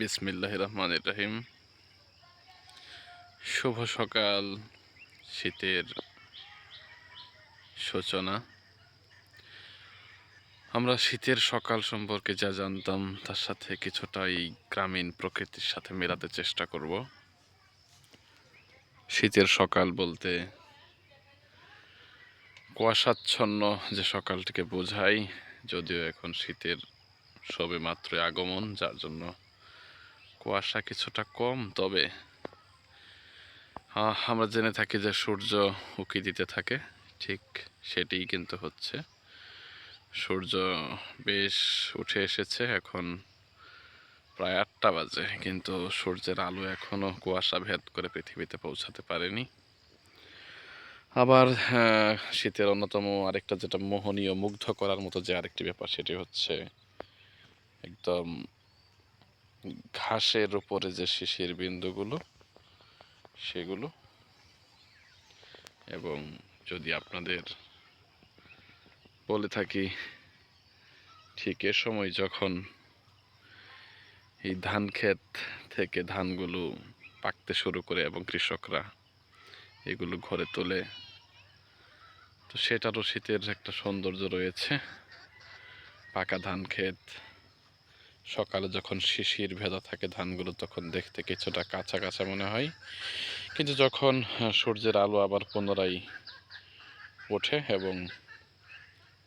বিসমিল্লাহ রহমান রহিম শুভ সকাল, শীতের সূচনা। আমরা শীতের সকাল সম্পর্কে যা জানতাম, তার সাথে কিছুটা এই গ্রামীণ প্রকৃতির সাথে মেলাতে চেষ্টা করব। শীতের সকাল বলতে কুয়াশাচ্ছন্ন যে সকালটিকে বোঝায়, যদিও এখন শীতের সবে মাত্রই আগমন, যার জন্য কুয়াশা কিছুটা কম, তবে আমরা জেনে থাকি যে সূর্য উকি দিতে থাকে, ঠিক সেটিই কিন্তু হচ্ছে। সূর্য বেশ উঠে এসেছে, এখন প্রায় আটটা বাজে, কিন্তু সূর্যের আলো এখনও কুয়াশা ভেদ করে পৃথিবীতে পৌঁছাতে পারেনি। আবার শীতের অন্যতম আরেকটা যেটা মোহনীয়, মুগ্ধ করার মতো যে আরেকটি ব্যাপার, সেটি হচ্ছে একদম ঘাসের উপরে যে শিশির বিন্দুগুলো, সেগুলো। এবং যদি আপনাদের বলে থাকি, ঠিক এ সময় যখন এই ধান ক্ষেত থেকে ধানগুলো পাকতে শুরু করে এবং কৃষকরা এগুলো ঘরে তোলে, তো সেটারও শীতের একটা সৌন্দর্য রয়েছে। পাকা ধান ক্ষেত সকালে যখন শিশির ভেজা থাকে, ধানগুলো তখন দেখতে কিছুটা কাঁচা কাঁচা মনে হয়। কিন্তু যখন সূর্যের আলো আবার পুনরায় ওঠে এবং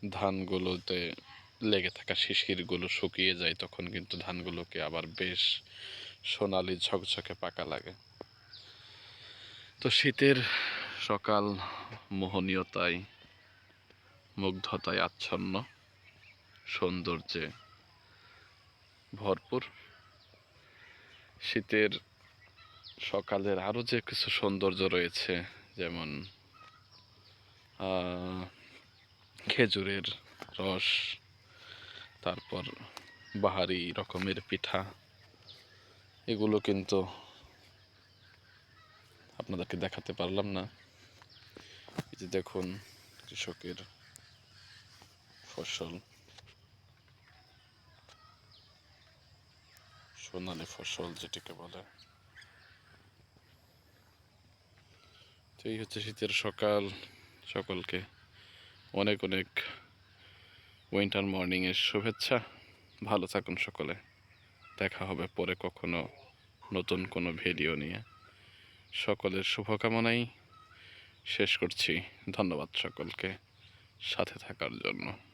ধানগুলোতে লেগে থাকা শিশিরগুলো শুকিয়ে যায়, তখন কিন্তু ধানগুলোকে আবার বেশ সোনালি ঝকঝকে পাকা লাগে। তো শীতের সকাল মোহনীয়তায়, মুগ্ধতায়, আচ্ছন্ন সৌন্দর্যে ভরপুর। শীতের সকালের আরও যে কিছু সৌন্দর্য রয়েছে, যেমন খেজুরের রস, তারপর বাহারি রকমের পিঠা, এগুলো কিন্তু আপনাদেরকে দেখাতে পারলাম না। এই যে দেখুন, কৃষকের ফসল। সোনালি ফসল যেটিকে বলে। তো এই হচ্ছে শীতের সকাল। সকলকে অনেক অনেক উইন্টার মর্নিংয়ের শুভেচ্ছা। ভালো থাকুন সকলে। দেখা হবে পরে কখনো নতুন কোনো ভিডিও নিয়ে। সকলের শুভকামনাই শেষ করছি। ধন্যবাদ সকলকে সাথে থাকার জন্য।